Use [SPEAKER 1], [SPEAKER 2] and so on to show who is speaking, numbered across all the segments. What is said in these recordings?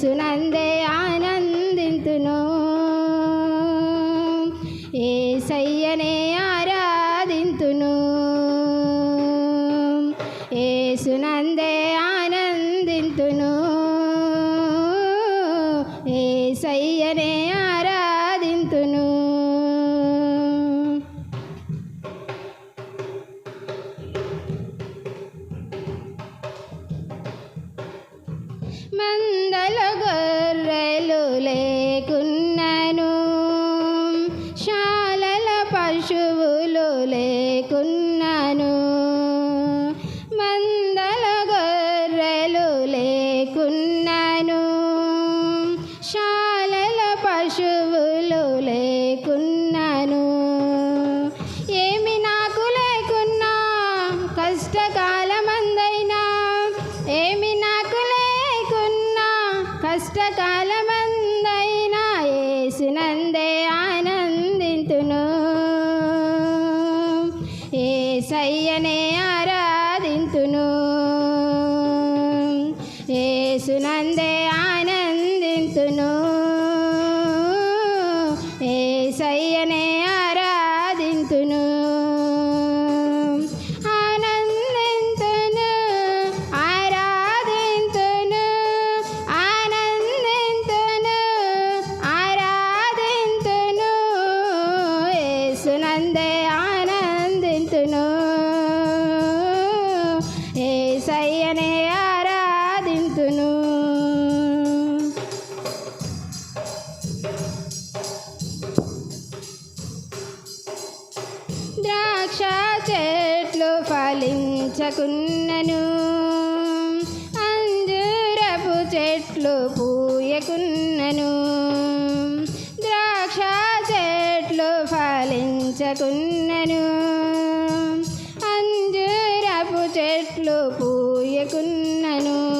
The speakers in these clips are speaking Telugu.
[SPEAKER 1] సునందే ఏసయ్యనే ఆరాధింతును. ఏసునందే పూజకున్నను అంజురపు చెట్లు పూయకున్నను. ద్రాక్ష చెట్లు ఫలించకున్నను. అంజురపు చెట్లు పూయకున్నను.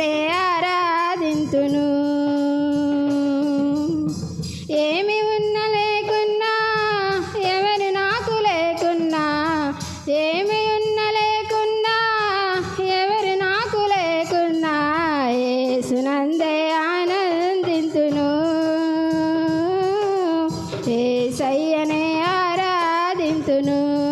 [SPEAKER 1] ఏసయ్యనే ఆరాధింతును.